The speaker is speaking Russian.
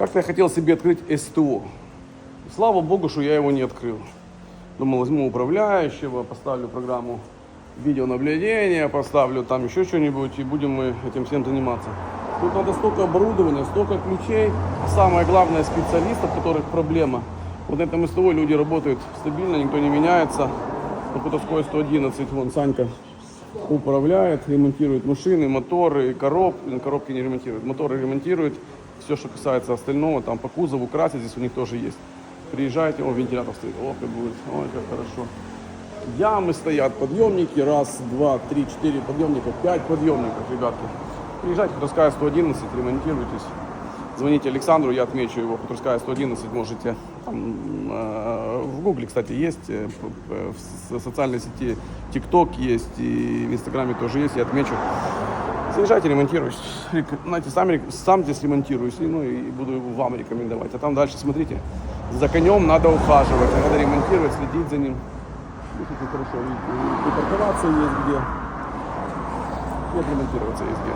Как-то я хотел себе открыть СТО. Слава богу, что я его не открыл. Думал, возьму управляющего, поставлю программу видеонаблюдения, поставлю там еще что-нибудь, и будем мы этим всем заниматься. Тут надо столько оборудования, столько ключей. Самое главное, специалистов, которых проблема. Вот на этом СТО люди работают стабильно, никто не меняется. На Кутовской 111, вон Санька управляет, ремонтирует машины, моторы, коробки, коробки не ремонтирует, моторы ремонтирует, все, что касается остального, там по кузову красить, здесь у них тоже есть. Приезжайте, о, вентилятор стоит, о, как будет, ой, как хорошо. Ямы стоят, подъемники, раз, два, три, четыре подъемника, пять подъемников, ребятки. Приезжайте, Кутовская 111, ремонтируйтесь. Звоните Александру, я отмечу его, Кутовская 111, можете. Там, э, в Гугле, кстати, есть, э, в со- социальной сети ТикТок есть, и в Инстаграме тоже есть, я отмечу. Заезжайте, ремонтируйтесь. Рек- Знаете, сам, сам здесь ремонтируюсь, и, ну, и буду вам рекомендовать. А там дальше, смотрите, за конем надо ухаживать, надо ремонтировать, следить за ним. Видите, как хорошо, и, и припарковаться есть где. И отремонтироваться есть где.